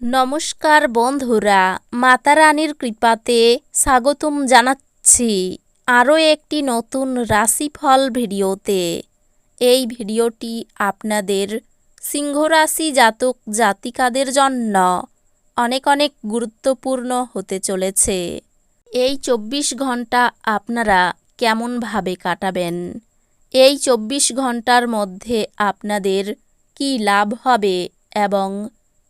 নমস্কার বন্ধুরা, মাতা রানীর কৃপাতে স্বাগতম জানাচ্ছি আরও একটি নতুন রাশিফল ভিডিওতে। এই ভিডিওটি আপনাদের সিংহ রাশি জাতক জাতিকাদের জন্য অনেক অনেক গুরুত্বপূর্ণ হতে চলেছে। এই চব্বিশ ঘণ্টা আপনারা কেমনভাবে কাটাবেন? এই চব্বিশ ঘণ্টার মধ্যে আপনাদের কী লাভ হবে এবং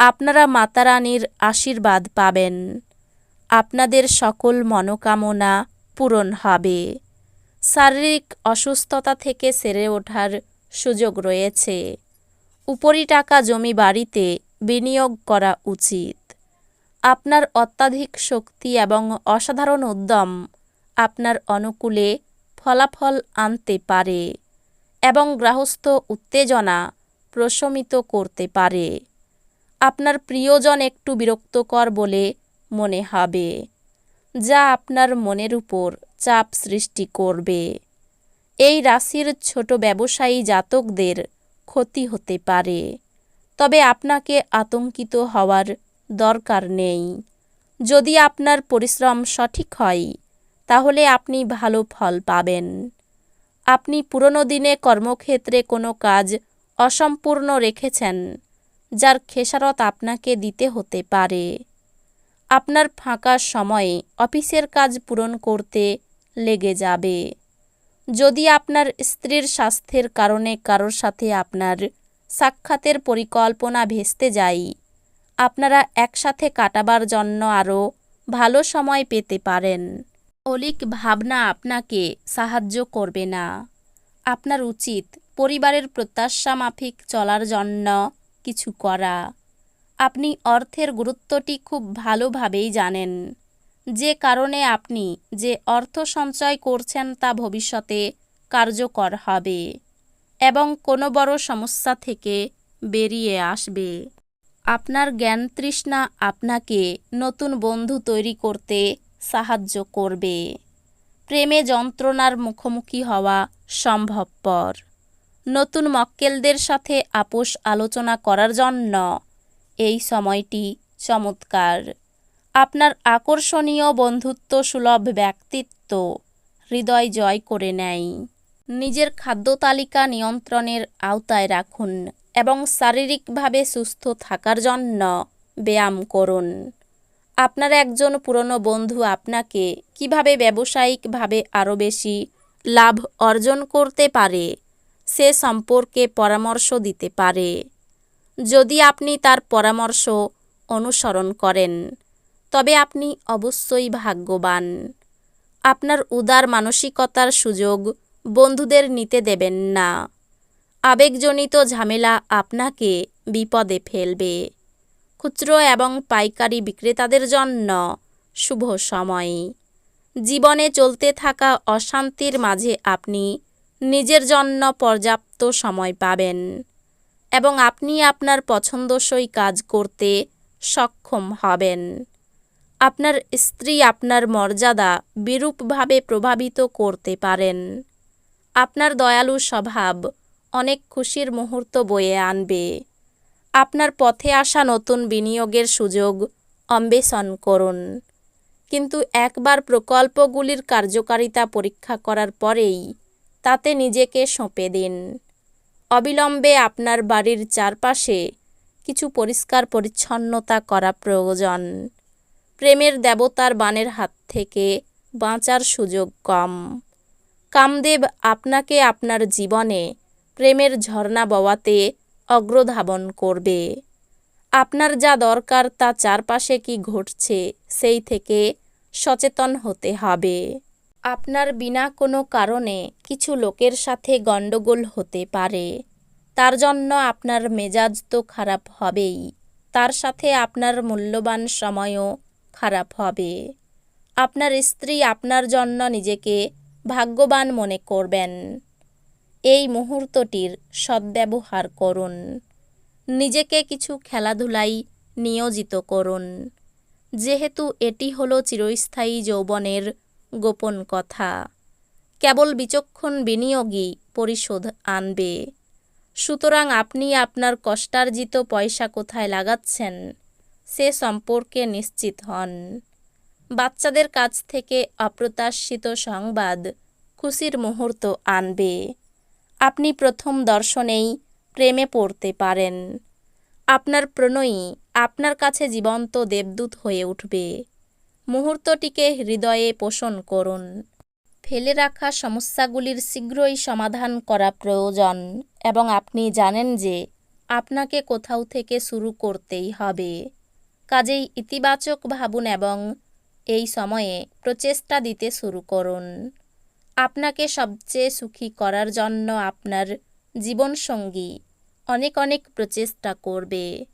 আপনারা মাতা রানীর আশীর্বাদ পাবেন। আপনাদের সকল মনোকামনা পূরণ হবে। শারীরিক অসুস্থতা থেকে সেরে ওঠার সুযোগ রয়েছে। উপরি টাকা জমি বাড়িতে বিনিয়োগ করা উচিত। আপনার অত্যাধিক শক্তি এবং অসাধারণ উদ্যম আপনার অনুকূলে ফলাফল আনতে পারে এবং গ্রাহস্থ উত্তেজনা প্রশমিত করতে পারে। আপনার প্রিয়জন একটু বিরক্তকর বলে মনে হবে, যা আপনার মনের উপর চাপ সৃষ্টি করবে। এই রাশির ছোট ব্যবসায়ী জাতকদের ক্ষতি হতে পারে, তবে আপনাকে আতঙ্কিত হওয়ার দরকার নেই। যদি আপনার পরিশ্রম সঠিক হয়, তাহলে আপনি ভালো ফল পাবেন। আপনি পুরনো দিনে কর্মক্ষেত্রে কোনো কাজ অসম্পূর্ণ রেখেছেন যার খেসারত আপনাকে দিতে হতে পারে। আপনার ফাঁকা সময়ে অফিসের কাজ পূরণ করতে লেগে যাবে। যদি আপনার স্ত্রীর স্বাস্থ্যের কারণে কারোর সাথে আপনার সাক্ষাতের পরিকল্পনা ভেস্তে যায়, আপনারা একসাথে কাটাবার জন্য আরও ভালো সময় পেতে পারেন। অলিক ভাবনা আপনাকে সাহায্য করবে না। আপনার উচিত পরিবারের প্রত্যাশা মাফিক চলার জন্য কিছু করা। আপনি অর্থের গুরুত্বটি খুব ভালোভাবেই জানেন। যে কারণে আপনি যে অর্থ সঞ্চয় করছেন তা ভবিষ্যতে কার্যকর হবে এবং কোনো বড় সমস্যা থেকে বেরিয়ে আসবে। আপনার জ্ঞান তৃষ্ণা আপনাকে নতুন বন্ধু তৈরি করতে সাহায্য করবে। প্রেমে যন্ত্রণার মুখোমুখি হওয়া সম্ভবপর। নতুন মক্কেলদের সাথে আপোষ আলোচনা করার জন্য। এই সময়টি চমৎকার। আপনার আকর্ষণীয় বন্ধুত্ব সুলভ ব্যক্তিত্ব। হৃদয় জয় করে নেয়। নিজের খাদ্য তালিকা নিয়ন্ত্রণের আওতায় রাখুন এবং শারীরিকভাবে সুস্থ থাকার জন্য ব্যায়াম করুন। আপনার একজন পুরনো বন্ধু আপনাকে কীভাবে ব্যবসায়িকভাবে আরও বেশি লাভ অর্জন করতে পারে সে সম্পর্কে পরামর্শ দিতে পারে। যদি আপনি তার পরামর্শ অনুসরণ করেন, তবে আপনি অবশ্যই ভাগ্যবান। আপনার উদার মানসিকতার সুযোগ বন্ধুদের নিতে দেবেন না। আবেগজনিত ঝামেলা আপনাকে বিপদে ফেলবে। খুচরো এবং পাইকারি বিক্রেতাদের জন্য শুভ সময়। জীবনে চলতে থাকা অশান্তির মাঝে আপনি নিজের জন্য পর্যাপ্ত সময় পাবেন এবং আপনি আপনার পছন্দসই কাজ করতে সক্ষম হবেন। আপনার স্ত্রী আপনার মর্যাদা বিরূপভাবে প্রভাবিত করতে পারেন। আপনার দয়ালু স্বভাব অনেক খুশির মুহূর্ত বয়ে আনবে। আপনার পথে আসা নতুন বিনিয়োগের সুযোগ অন্বেষণ করুন। কিন্তু একবার প্রকল্পগুলির কার্যকারিতা পরীক্ষা করার পরেই তাতে নিজেকে সঁপে দিন। অবিলম্বে আপনার বাড়ির চারপাশে কিছু পরিষ্কার পরিচ্ছন্নতা করা প্রয়োজন। প্রেমের দেবতার বানের হাত থেকে বাঁচার সুযোগ কম। কামদেব আপনাকে আপনার জীবনে প্রেমের ঝর্ণা বওয়াতে অগ্রধাবন করবে। আপনার যা দরকার তা চারপাশে কি ঘটছে সেই থেকে সচেতন হতে হবে। আপনার বিনা কোনো কারণে কিছু লোকের সাথে গণ্ডগোল হতে পারে। তার জন্য আপনার মেজাজ তো খারাপ হবেই। তার সাথে আপনার মূল্যবান সময়ও খারাপ হবে। আপনার স্ত্রী আপনার জন্য নিজেকে ভাগ্যবান মনে করবেন। এই মুহূর্তটির সদ্ব্যবহার করুন। নিজেকে কিছু খেলাধুলাই নিয়োজিত করুন। যেহেতু এটি হলো চিরস্থায়ী যৌবনের গোপন কথা। কেবল বিচক্ষণ বিনিয়োগই পরিশোধ আনবে। সুতরাং আপনি আপনার কষ্টার্জিত পয়সা কোথায় লাগাচ্ছেন, সে সম্পর্কে নিশ্চিত হন। বাচ্চাদের কাছ থেকে অপ্রত্যাশিত সংবাদ খুশির মুহূর্ত আনবে। আপনি প্রথম দর্শনেই প্রেমে পড়তে পারেন। আপনার প্রণয়ী আপনার কাছে জীবন্ত দেবদূত হয়ে উঠবে। মুহূর্তটিকে হৃদয়ে পোষণ করুন। ফেলে রাখা সমস্যাগুলির শীঘ্রই সমাধান করা প্রয়োজন এবং আপনি জানেন যে আপনাকে কোথাও থেকে শুরু করতেই হবে। কাজেই ইতিবাচক ভাবুন এবং এই সময়ে প্রচেষ্টা দিতে শুরু করুন। আপনাকে সবচেয়ে সুখী করার জন্য আপনার জীবনসঙ্গী অনেক অনেক প্রচেষ্টা করবে।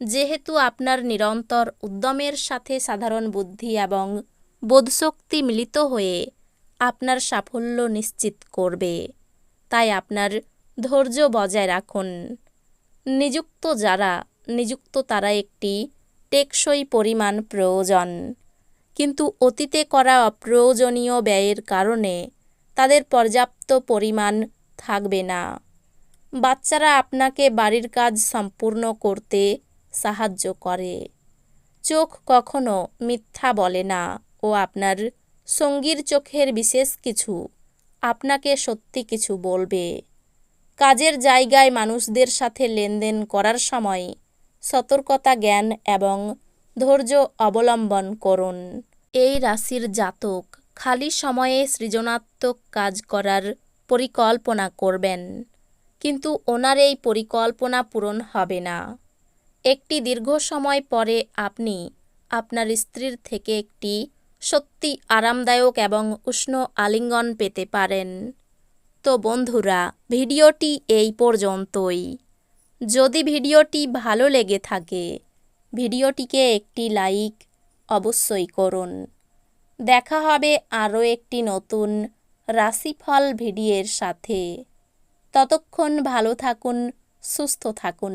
যেহেতু আপনার নিরন্তর উদ্যমের সাথে সাধারণ বুদ্ধি এবং বোধশক্তি মিলিত হয়ে আপনার সাফল্য নিশ্চিত করবে, তাই আপনার ধৈর্য বজায় রাখুন। নিযুক্ত যারা, নিযুক্ত তারা একটি টেকসই পরিমাণ প্রয়োজন। কিন্তু অতীতে করা অপ্রয়োজনীয় ব্যয়ের কারণে তাদের পর্যাপ্ত পরিমাণ থাকবে না। বাচ্চারা আপনাকে বাড়ির কাজ সম্পূর্ণ করতে সাহায্য করে। চোখ কখনো মিথ্যা বলে না। ও আপনার সঙ্গীর চোখের বিশেষ কিছু। আপনাকে সত্যি কিছু বলবে। কাজের জায়গায় মানুষদের সাথে লেনদেন করার সময় সতর্কতা, জ্ঞান এবং ধৈর্য অবলম্বন করুন। এই রাশির জাতক খালি সময়ে সৃজনাত্মক কাজ করার পরিকল্পনা করবেন। কিন্তু ওনার এই পরিকল্পনা পূরণ হবে না। একটি দীর্ঘ সময় পরে আপনি আপনার স্ত্রীর থেকে একটি সত্যি আরামদায়ক এবং উষ্ণ আলিঙ্গন পেতে পারেন। তো বন্ধুরা, ভিডিওটি এই পর্যন্তই। যদি ভিডিওটি ভালো লেগে থাকে, ভিডিওটিকে একটি লাইক অবশ্যই করুন। দেখা হবে আরও একটি নতুন রাশিফল ভিডিওর সাথে। ততক্ষণ ভালো থাকুন, সুস্থ থাকুন।